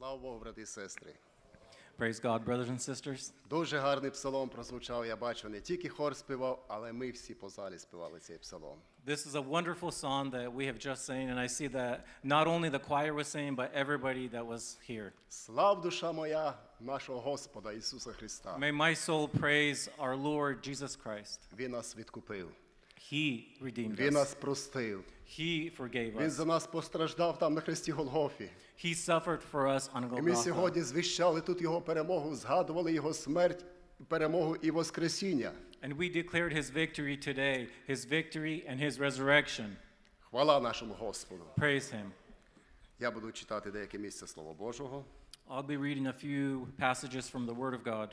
Слава Богу, брати і сестри. Praise God, brothers and sisters. Дуже гарний псалом прозвучав. Я бачу, не тільки хор співав, але ми всі по залі співали цей псалом. This is a wonderful song that we have just sang, and I see that not only the choir was singing, but everybody that was here. Слав душа моя нашого Господа Ісуса Христа. May my soul praise our Lord Jesus Christ. Він нас відкупив, He redeemed Він us. нас простив. He forgave Він us. за нас постраждав там на хресті Голгофі. He suffered for us on І ми Golgotha. сьогодні звіщали тут Його перемогу, згадували Його смерть, перемогу і Воскресіння. And we declared his victory today, his victory and his resurrection. Хвала нашому Господу. Praise him. Я буду читати деяке місце Слова Божого. I'll be reading a few passages from the Word of God.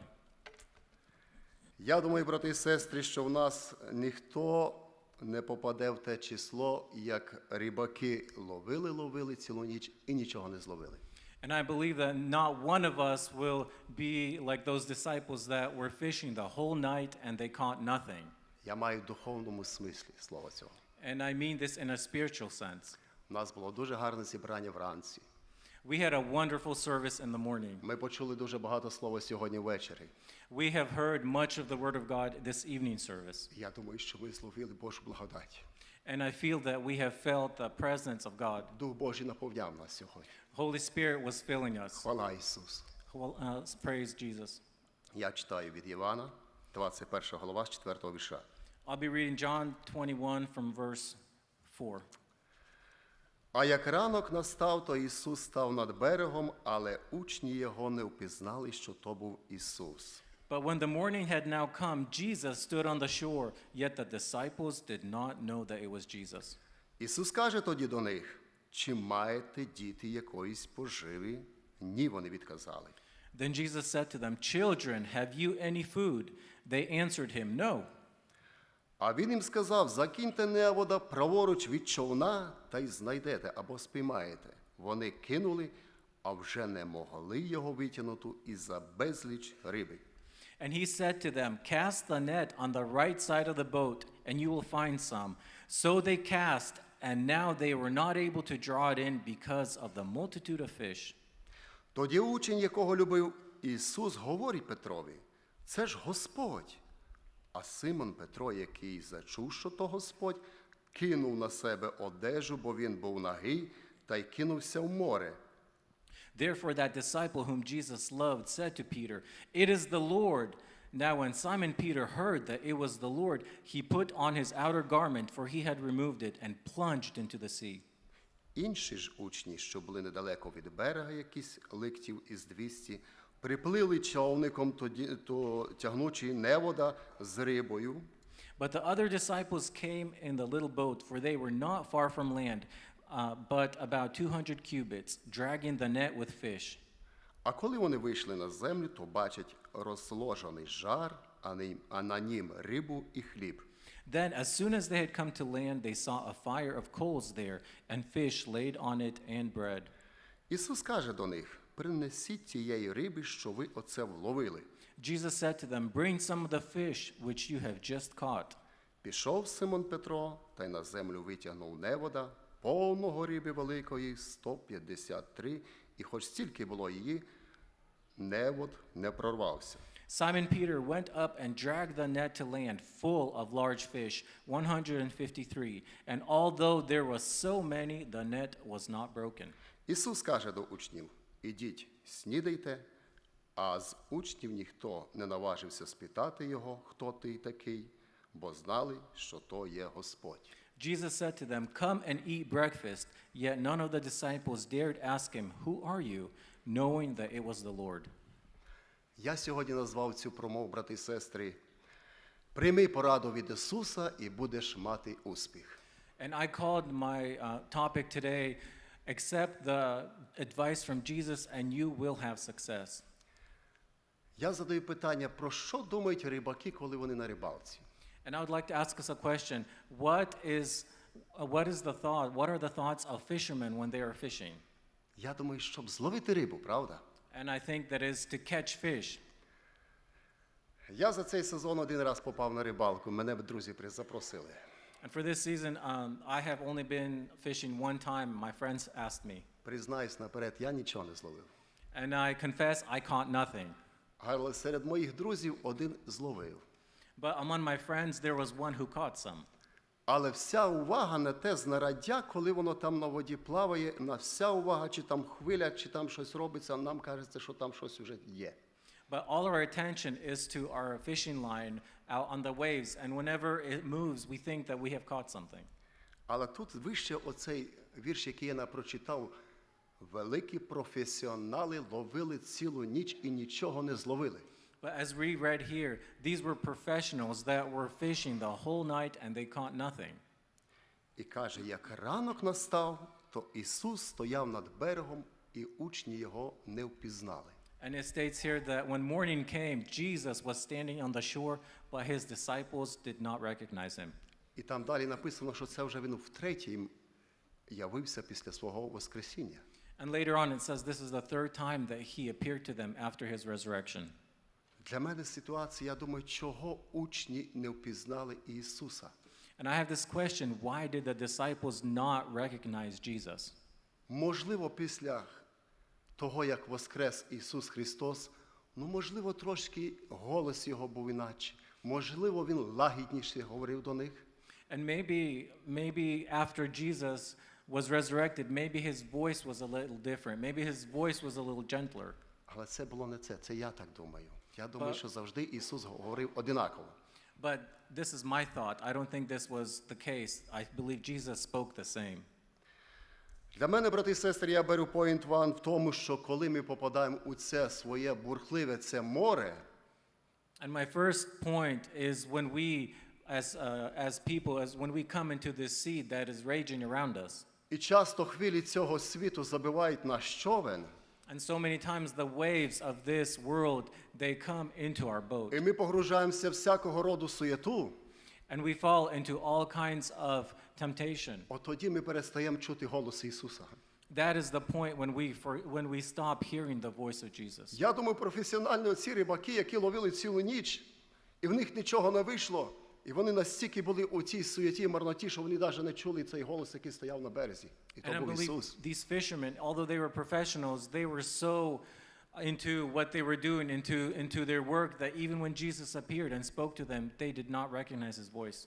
Я думаю, брати і сестри, що в нас ніхто не попаде в те число, як рибаки ловили, ловили цілу ніч і нічого не зловили. And I believe that not one of us will be like those disciples that were fishing the whole night and they caught nothing. Я маю в духовному смислі слова цього. And I mean this in a spiritual sense. У нас було дуже гарне зібрання вранці. We had a wonderful service in the morning. Ми почули дуже багато слова сьогодні ввечері. We have heard much of the Word of God this evening service. Я думаю, що ми зловили Божу благодать. And I feel that we have felt the presence of God. Дух Божий наповняв нас сьогодні. Holy Spirit was filling us. Хвала Ісусу. Well, uh, praise Jesus. Я читаю від Івана, 21 глава з 4 вірша. I'll be reading John 21 from verse 4. А як ранок настав, то Ісус став над берегом, але учні його не впізнали, що то був Ісус. But when the morning had now come, Jesus stood on the shore, yet the disciples did not know that it was Jesus. Ісус каже тоді до них: чи маєте діти якоїсь поживи? Ні, вони відказали. Then Jesus said to them, Children, have you any food? They answered him, No. А він їм сказав: закиньте невода праворуч від човна та й знайдете або спіймаєте. Вони кинули, а вже не могли його витягнути із-за безліч риби. And he said to them, Cast the net on the right side of the boat, and you will find some. So they cast, and now they were not able to draw it in because of the multitude of fish. Тоді учень, якого любив Ісус, говорить Петрові: це ж Господь. А Симон Петро, який зачув, що то Господь, кинув на себе одежу, бо він був нагий, та й кинувся в море. Therefore, that disciple whom Jesus loved said to Peter, It is the Lord. Now, when Simon Peter heard that it was the Lord, he put on his outer garment, for he had removed it, and plunged into the sea. Інші ж учні, що були недалеко від берега, якісь ликтів із 200, приплили човником, тоді, то, тягнучи невода з рибою, But the other disciples came in the little boat, for they were not far from land, uh, but about 200 cubits, dragging the net with fish. А коли вони вийшли на землю, то бачать розложений жар, а на- а на нім рибу і хліб. Then, as soon as they had come to land, they saw a fire of coals there, and fish laid on it, and bread. Ісус каже до них: принесіть тієї риби, що ви оце вловили. Jesus said to them, Bring some of the fish which you have just caught. Пішов Симон Петро та й на землю витягнув невода, повного риби великої 153, і хоч стільки було її, невод не прорвався. Simon Peter went up and dragged the net to land full of large fish, 153. And although there was so many, the net was not broken. Ісус каже до учнів: ідіть, снідайте, а з учнів ніхто не наважився спитати його, хто ти такий, бо знали, що то є Господь. Jesus said to them, Come and eat breakfast. Yet none of the disciples dared ask him, Who are you? knowing that it was the Lord. Я сьогодні назвав цю промову, брати і сестри. Прийми пораду від Ісуса і будеш мати успіх. And I called my uh, topic today, Accept the advice from Jesus and you will have success. Я задаю питання, про що думають рибаки, коли вони на рибалці? And I would like to ask us a question. What is, uh, what is the thought? What are the thoughts of fishermen when they are fishing? Я думаю, щоб зловити рибу, правда? And I think that is to catch fish. Я за цей сезон один раз попав на рибалку, мене друзі запросили. And for this season, um, I have only been fishing one time. My friends asked me. Признаюсь наперед, я нічого не зловив. And I confess I caught nothing. Але серед моїх друзів один зловив. But among my friends, there was one who caught some. Але вся увага на те знаряддя, коли воно там на воді плаває, на вся увага, чи там хвиля, чи там щось робиться, нам кажеться, що там щось вже є. But all of our attention is to our fishing line out on the waves, and whenever it moves, we think that we have caught something. Але тут вище оцей вірш, який я напрочитав, великі професіонали ловили цілу ніч і нічого не зловили. But as we read here, these were professionals that were fishing the whole night and they caught nothing. І каже, як ранок настав, то Ісус стояв над берегом, і учні його не впізнали. And it states here that when morning came, Jesus was standing on the shore, but his disciples did not recognize him. І там далі написано, що це вже він втретє їм явився після свого Воскресіння. And later on, it says this is the third time that he appeared to them after his resurrection. Для мене ситуація, я думаю, чого учні не впізнали Ісуса. And I have this question why did the disciples not recognize Jesus? Можливо, після того, як воскрес Ісус Христос, ну, можливо, трошки голос Його був іначе. Можливо, Він лагідніше говорив до них. And maybe, maybe after Jesus was resurrected, maybe his voice was a little different. Maybe his voice was a little gentler. Але це було не це, це я так думаю. Я думаю, Ба- що завжди Ісус говорив одинаково. But this is my thought. I don't think this was the case. I believe Jesus spoke the same. Для мене, брати і сестри, я беру point one в тому, що коли ми попадаємо у це своє бурхливе це море, And my first point is when we, as, uh, as people, as when we come into this sea that is raging around us, і часто хвилі цього світу забивають наш човен, and so many times the waves of this world, they come into our boat. і ми погружаємося всякого роду суєту, And we fall into all kinds of temptation. от тоді ми перестаємо чути голос Ісуса. That is the point when we, for, when we stop hearing the voice of Jesus. Я думаю, професіональні оці рибаки, які ловили цілу ніч, і в них нічого не вийшло, і вони настільки були у цій суєті і марноті, що вони навіть не чули цей голос, який стояв на березі. І то And I був believe Ісус. these fishermen, although they were professionals, they were so into what they were doing, into, into their work, that even when Jesus appeared and spoke to them, they did not recognize his voice.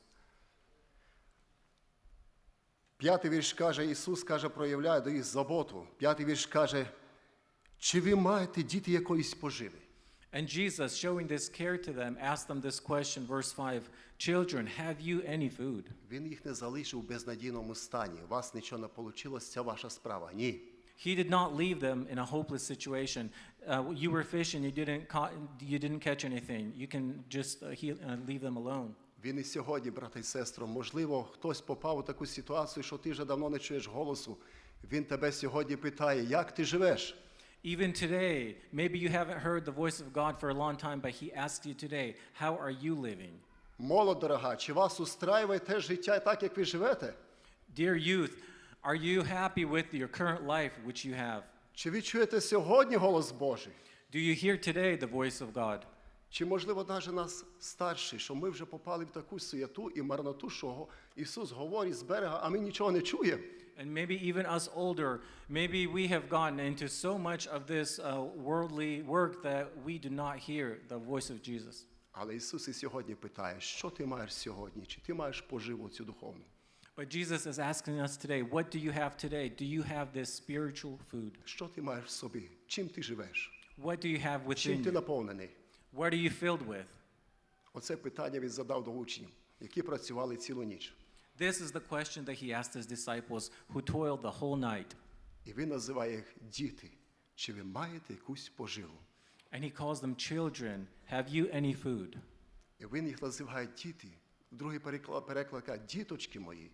П'ятий вірш каже, Ісус каже, проявляє до їх заботу. П'ятий вірш каже, чи ви маєте діти якоїсь поживи? And Jesus, showing this care to them, asked them this question, verse 5 Children, have you any food? Він їх не залишив в безнадійному стані. У вас нічого не вийшло, це ваша справа. Ні. He did not leave them in a hopeless situation. Uh, you were fishing, you didn't, ca- you didn't catch anything. You can just uh, heal, uh, leave them alone. Він і сьогодні, брате і сестро, можливо, хтось попав у таку ситуацію, що ти вже давно не чуєш голосу. Він тебе сьогодні питає, як ти живеш? Even today, maybe you haven't heard the voice of God for a long time, but He asks you today, How are you living? Молодь дорога, чи вас устраює те життя так, як ви живете? Dear youth, are you happy with your current life which you have? Чи ви чуєте сьогодні голос Божий? Do you hear today the voice of God? Чи, можливо, навіть нас старші, що ми вже попали в таку суєту і марноту, що Ісус говорить з берега, а ми нічого не чуємо? And maybe even us older, maybe we have gotten into so much of this uh, worldly work that we do not hear the voice of Jesus. Але Ісус і сьогодні питає, що ти маєш сьогодні? Чи ти маєш поживу цю духовну? But Jesus is asking us today, what do you have today? Do you have this spiritual food? Що ти маєш в собі? Чим ти живеш? What do you have Чим within ти you? наповнений? What are you filled with? Оце питання він задав до учнів, які працювали цілу ніч. This is the question that he asked his disciples who toiled the whole night. І він називає їх діти. Чи ви маєте якусь поживу? And he calls them children. Have you any food? І він їх називає діти. Другий переклад, переклад каже, діточки мої.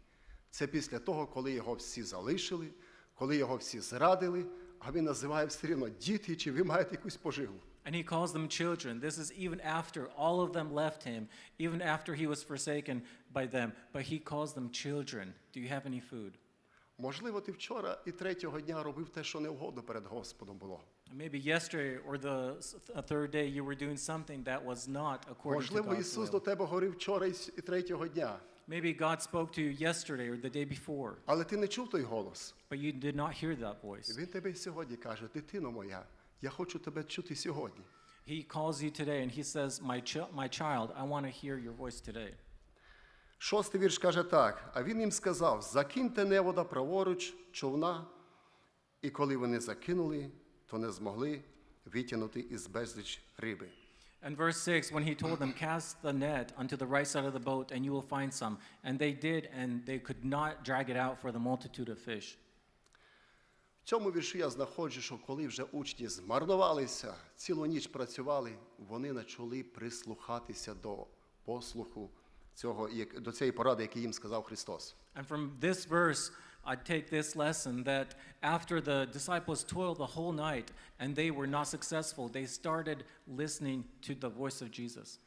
Це після того, коли його всі залишили, коли його всі зрадили, а він називає все рівно діти, чи ви маєте якусь поживу? And he calls them children. This is even after all of them left him, even after he was forsaken by them. But he calls them children. Do you have any food? Можливо, ти вчора і третього дня робив те, що невгодно перед Господом було. Maybe yesterday or the third day you were doing something that was not according to Можливо, God's Ісус до тебе говорив вчора і третього дня, Maybe God spoke to you yesterday or the day before, але ти не чув той голос. but you did not hear that voice. він тебе сьогодні каже, дитино моя, Я хочу тебе чути сьогодні. He calls you today and he says, My, ch- my child, I want to hear your voice today. Шостий вірш каже так: а він їм сказав: закиньте невода праворуч човна. І коли вони закинули, то не змогли витягнути із безліч риби. And verse 6, when he told them, Cast the net onto the right side of the boat, and you will find some. And they did, and they could not drag it out for the multitude of fish. В цьому вірші я знаходжу, що коли вже учні змарнувалися, цілу ніч працювали, вони почали прислухатися до послуху цього, як- до цієї поради, яку їм сказав Христос. And from this verse, I take this lesson that after the disciples toiled the whole night and they were not successful, they started listening to the voice of Jesus.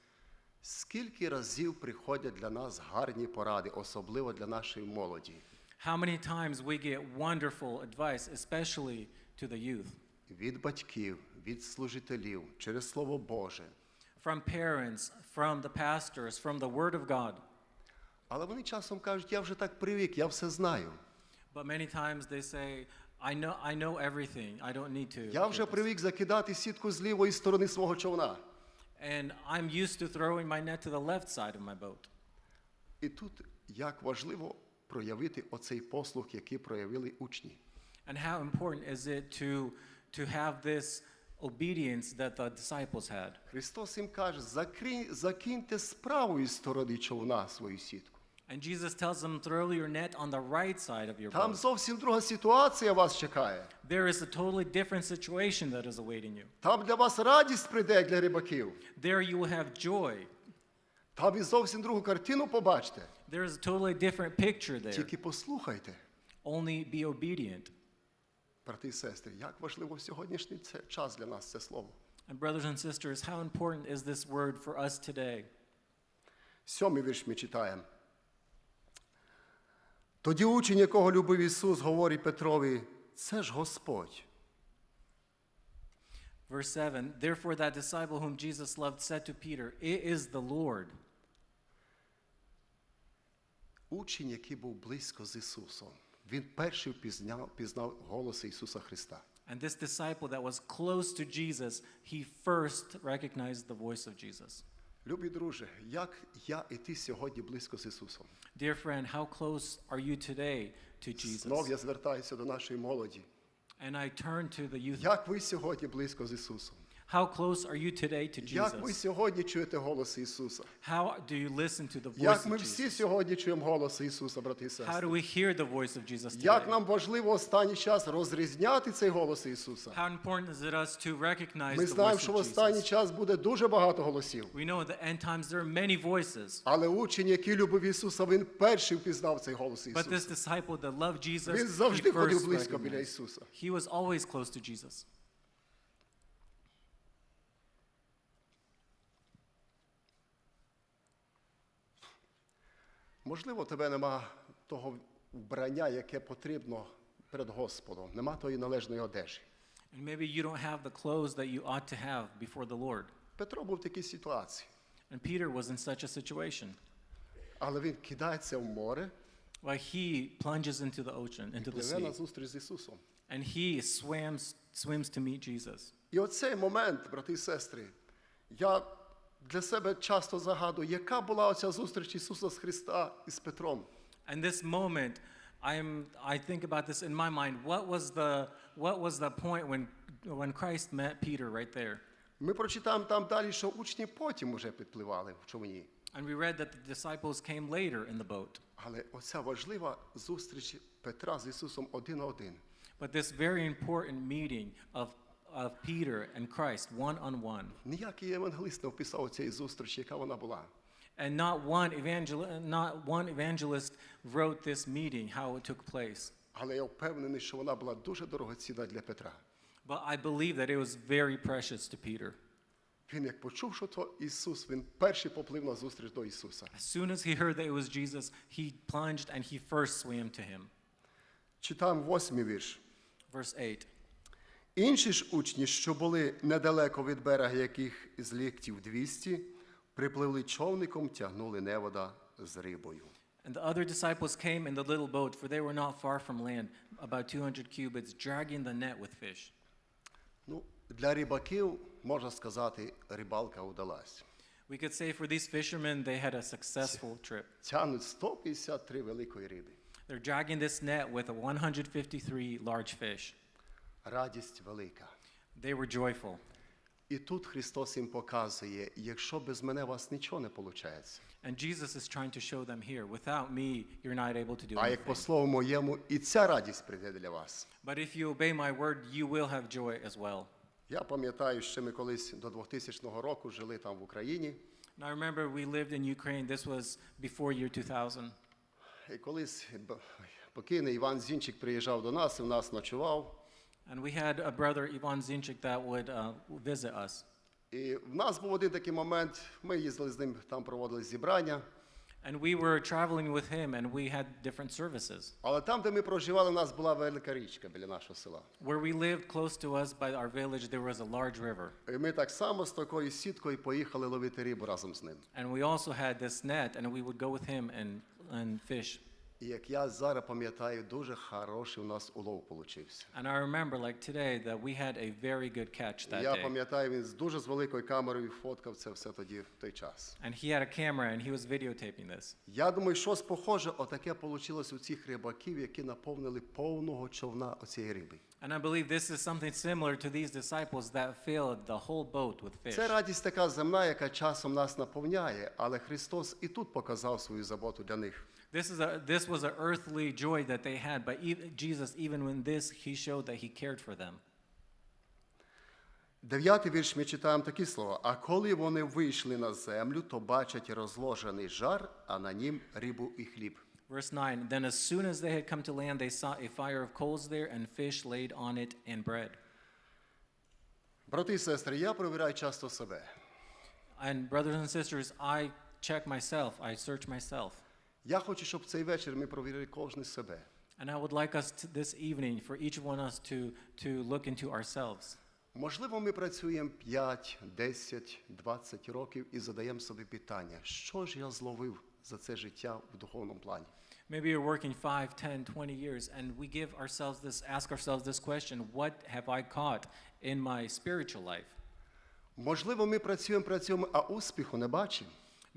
Скільки разів приходять для нас гарні поради, особливо для нашої молоді, How many times we get wonderful advice, especially to the youth, від батьків, від служителів, через Слово Боже. from parents, from the pastors, from the Word of God. Але вони часом кажуть, я вже так привик, я все знаю. But many times they say, I know, I know everything. I don't need to. Я вже привик закидати сітку з лівої сторони свого човна. And I'm used to throwing my net to the left side of my boat. І тут як важливо проявити оцей послух, який проявили учні. And how important is it to, to have this obedience that the disciples had? Христос їм каже, закиньте з правої сторони човна свою сітку. And Jesus tells them, throw your net on the right side of your Там boat. зовсім друга ситуація вас чекає. There is a totally different situation that is awaiting you. Там для вас радість прийде для рибаків. There you will have joy. Там ви зовсім другу картину побачите. There is a totally different picture there. Тільки послухайте, Only be obedient. брати і сестри, як важливо в сьогоднішній це- час для нас це слово. And brothers and sisters, how important is this word for us today? Сьомий вірш ми читаємо. Тоді учень, якого любив Ісус, говорить Петрові, це ж Господь. Verse 7 Therefore, that disciple whom Jesus loved said to Peter, It is the Lord. Учень, який був близько з Ісусом, він перший пізнав, пізнав голос Ісуса Христа. And this disciple that was close to Jesus, he first recognized the voice of Jesus. Любі друже, як я і ти сьогодні близько з Ісусом? Dear friend, how close are you today to Знов Jesus? я звертаюся до нашої молоді. And I turn to the youth. Як ви сьогодні близько з Ісусом? How close are you today to Як ви Jesus? сьогодні чуєте голос Ісуса? How do you listen to the voice Як of ми всі Jesus? сьогодні чуємо голос Ісуса, брати і How сестри? do we hear the voice of Jesus Як today? нам важливо останній час розрізняти цей голос Ісуса? How important is it us to recognize Ми the знаємо, voice що в of останній Jesus? час буде дуже багато голосів. We know at the end times there are many voices, Але учень, який любив Ісуса, він перший впізнав цей голос but this Ісуса. disciple that loved Jesus, Він he завжди ходив first близько біля recognized. Ісуса. He was always close to Jesus. Можливо, тебе нема того вбрання, яке потрібно перед Господом, нема тої належної одежі. And maybe you don't have the clothes that you ought to have before the Lord. Петро був в такій ситуації, And Peter was in such a situation. але він кидається в море, Like he plunges into the ocean, into the sea, зустріч з Ісусом. and he swims, swims to meet Jesus. І оцей момент, брати і сестри, я для себе часто загадую, яка була оця зустріч Ісуса з Христа із Петром. And this moment, I'm, I think about this in my mind. What was the, what was the point when, when Christ met Peter right there? Ми прочитаємо там далі, що учні потім уже підпливали в човні. And we read that the disciples came later in the boat. Але оця важлива зустріч Петра з Ісусом один на один. But this very important meeting of, of Peter and Christ, one on one. Ніякий євангелист не описав цієї зустрічі, яка вона була. And not one, evangel- not one evangelist wrote this meeting, how it took place. Але я впевнений, що вона була дуже дорогоцінна для Петра. But I believe that it was very precious to Peter. Він, як почув, що то Ісус, він перший поплив на зустріч до Ісуса. As soon as he heard that it was Jesus, he plunged and he first swam to him. Читаємо восьмий вірш. Verse 8. Інші ж учні, що були недалеко від берега, яких з ліктів 200, припливли човником, тягнули невода з рибою. And the other disciples came in the little boat, for they were not far from land, about 200 cubits, dragging the net with fish. Ну, Для рибаків, можна сказати, рибалка удалась. We could say for these fishermen, they had a successful trip. Тянуть 153 великої риби. They're dragging this net with 153 large fish. Радість велика. They were joyful. І тут Христос їм показує, якщо без мене у вас нічого не виходить. And Jesus is trying to show them here without me, you're not able to do А як по anything. слову моєму, і ця радість прийде для вас. But if you obey my word, you will have joy as well. Я пам'ятаю, що ми колись до 2000 року жили там в Україні. And I remember we lived in Ukraine. This was before year 2000. І колись б- покійний Іван Зінчик приїжджав до нас і в нас ночував. And we had a brother, Ivan Zinchik, that would uh, visit us. І в нас був один такий момент, ми їздили з ним, там проводили зібрання. And we were traveling with him, and we had different services. Але там, де ми проживали, у нас була велика річка біля нашого села. Where we lived close to us by our village, there was a large river. І ми так само з такою сіткою поїхали ловити рибу разом з ним. And we also had this net, and we would go with him and, and fish. І як я зараз пам'ятаю, дуже хороший у нас улов получився. And I remember, like today, that we had a very good catch that Я day. пам'ятаю, він з дуже з великою камерою фоткав це все тоді в той час. And he had a camera, and he was videotaping this. Я думаю, щось похоже, отаке вийшло у цих рибаків, які наповнили повного човна оцієї риби. And I believe this is something similar to these disciples that filled the whole boat with fish. Це радість така земна, яка часом нас наповняє, але Христос і тут показав свою заботу для них. This, is a, this was an earthly joy that they had, but even, Jesus, even when this, he showed that he cared for them. Дев'ятий вірш ми читаємо такі слова. А коли вони вийшли на землю, то бачать розложений жар, а на нім рибу і хліб. Verse 9 Then as soon as they had come to land, they saw a fire of coals there, and fish laid on it, and bread. Брати і сестри, я перевіряю часто себе. And brothers and sisters, I check myself, I search myself. Я хочу, щоб цей вечір ми провірили кожен себе. And I would like us to, this evening for each one of us to, to look into ourselves. Можливо, ми працюємо 5, 10, 20 років і задаємо собі питання, що ж я зловив за це життя в духовному плані. Maybe you're working 5, 10, 20 years, and we give ourselves this, ask ourselves this question What have I caught in my spiritual life? Можливо, ми працюємо, працюємо, а успіху не бачимо.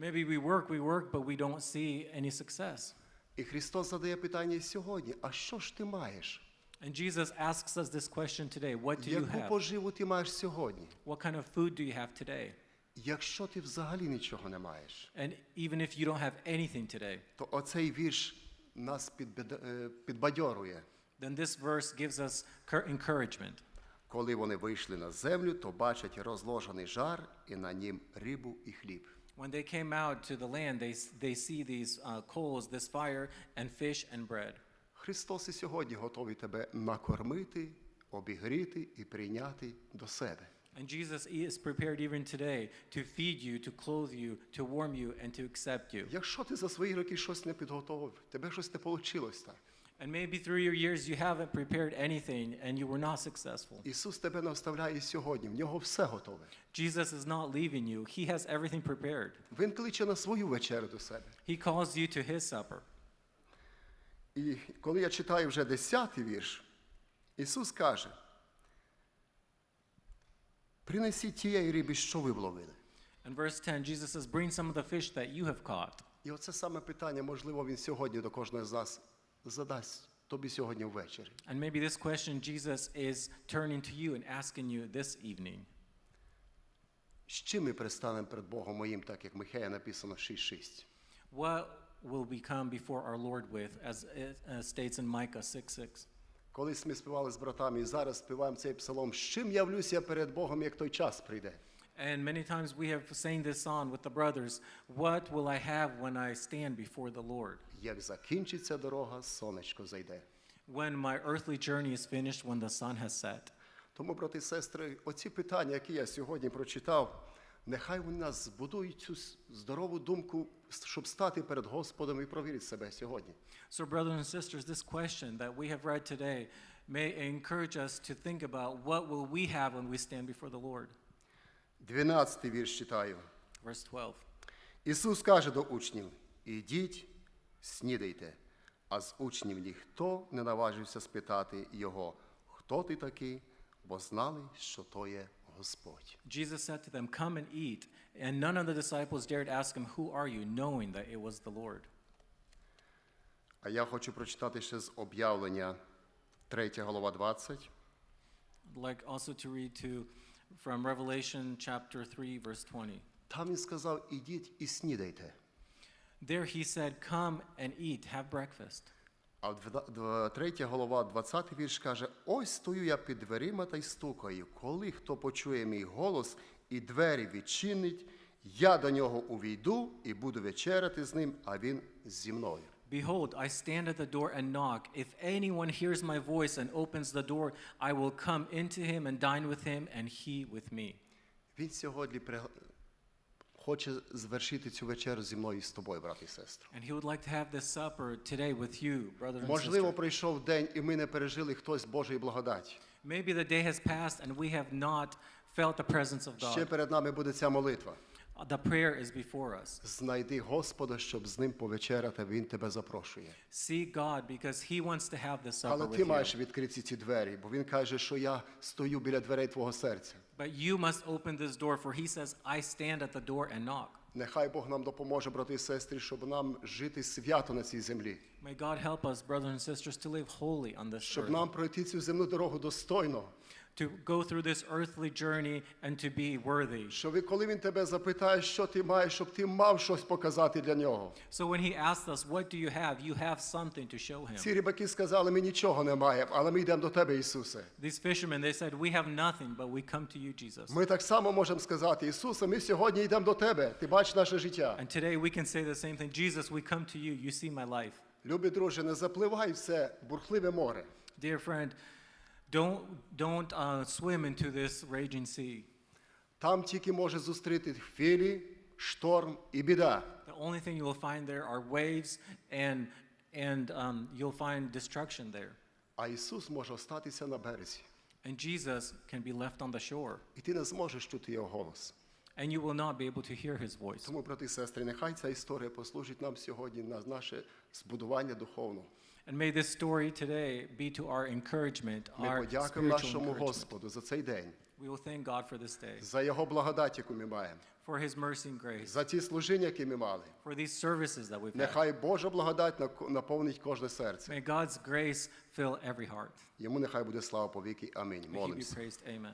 Maybe we work, we work, but we don't see any success. І Христос задає питання сьогодні: а що ж ти маєш? And Jesus asks us this question today What do you Яку have? поживу ти маєш сьогодні? What kind of food do you have today? Якщо ти взагалі нічого не маєш, And even if you don't have anything today, то оцей вірш нас підбед- е, підбадьорує. then this verse gives us cur- encouragement. Коли вони вийшли на землю, то бачать розложений жар і на нім рибу і хліб. When they came out to the land, they, s- they see these uh, coals, this fire, and fish and bread. Христос і сьогодні готовий тебе накормити, обігріти і прийняти до себе. And Jesus is prepared even today to feed you, to clothe you, to warm you, and to accept you. Якщо ти за свої роки щось не підготовив, тебе щось не вийшло так. And maybe through your years you haven't prepared anything and you were not successful. Ісус тебе не оставляє сьогодні, в нього все готове. Jesus is not leaving you, He has everything prepared. Він кличе на свою вечерю до себе. He calls you to His supper. І коли я читаю вже 10-й вірш, Ісус каже: принесіть тієї риби, що ви вловили. In verse 10, Jesus says, Bring some of the fish that you have caught. І оце саме питання, можливо, він сьогодні до кожного з нас задасть тобі сьогодні ввечері. And maybe this question Jesus is turning to you and asking you this evening. З чим ми пристанемо перед Богом моїм, так як Михея написано 6.6? What will we come before our Lord with, as it uh, states in Micah 6 6? Колись ми співали з братами і зараз співаємо цей псалом, з чим явлюся перед Богом, як той час прийде. And many times we have sang this song with the brothers What will I have when I stand before the Lord? Як закінчиться дорога, сонечко зайде. When my earthly journey is finished, when the sun has set. Тому, брати і сестри, оці питання, які я сьогодні прочитав, нехай вони нас збудують цю здорову думку, щоб стати перед Господом і провірити себе сьогодні. So, brothers and sisters, this question that we have read today may encourage us to think about what will we have when we stand before the Lord. 12 вірш читаю. Verse 12. Ісус каже до учнів: ідіть, снідайте. А з учнів ніхто не наважився спитати його, хто ти такий, бо знали, що то є Господь. Jesus said to them, Come and eat. And none of the disciples dared ask him, Who are you? knowing that it was the Lord. А я хочу прочитати ще з об'явлення 3 голова 20. I'd like also to read to from Revelation chapter 3, verse 20. Там він сказав: ідіть і снідайте. There he said, Come and eat, have breakfast. А в 3 голова, 20 вірш каже: Ось стою я під дверима та й стукаю. Коли хто почує мій голос і двері відчинить, я до нього увійду і буду вечеряти з ним, а він зі мною. Behold, I stand at the door and knock. If anyone hears my voice and opens the door, I will come into him and dine with him, and he with me. Він сьогодні. Хоче звершити цю вечерю зі мною і з тобою, брат і сестри. And he would like to have this supper today with you, brother and Можливо, sister. прийшов день, і ми не пережили хтось Божої благодаті. Maybe the day has passed and we have not felt the presence of Ще God. перед нами буде ця молитва. Uh, The prayer is before us. Знайди Господа, щоб з ним повечеряти, Він тебе запрошує. See God because he wants to have this supper Але with ти you. маєш відкриті ці двері, бо він каже, що я стою біля дверей твого серця. But you must open this door, for he says, I stand at the door and knock. Нехай Бог нам допоможе, брати і сестри, щоб нам жити свято на цій землі, May God help us, brothers and sisters, to live holy on this щоб earth, нам пройти цю земну дорогу достойно. to go through this earthly journey and to be worthy. Щоб і коли він тебе запитає, що ти маєш, щоб ти мав щось показати для нього. So when he asked us, What do you have? you have something to show him. Ці рибаки сказали, ми нічого не маємо, але ми йдемо до тебе, Ісусе. These fishermen, they said, We have nothing, but we come to you, Jesus. Ми так само можемо сказати, Ісусе, ми сьогодні йдемо до тебе. Ти бачиш наше життя. And today we can say the same thing Jesus, we come to you. You see my life. Любі друже, не запливай в це бурхливе море. Dear friend, don't, don't uh, swim into this raging sea. Там тільки може зустріти хвилі, шторм і біда. The only thing you will find there are waves, and, and um, you'll find destruction there. А Ісус може остатися на березі. And Jesus can be left on the shore, І ти не зможеш чути його голос. and you will not be able to hear his voice. Тому, брати і сестри, нехай ця історія послужить нам сьогодні на наше збудування духовне. And may this story today be to our encouragement, Ми our подякуємо spiritual нашому encouragement. Господу за цей день, We will thank God for this day, за Його благодать, яку ми маємо, for his mercy and grace, за ті служіння, які ми мали. for these services that we've had. Нехай Божа благодать нак- наповнить кожне серце. May God's grace fill every heart. Йому нехай буде слава по віки. Амінь. May he be Молимося. praised. Amen.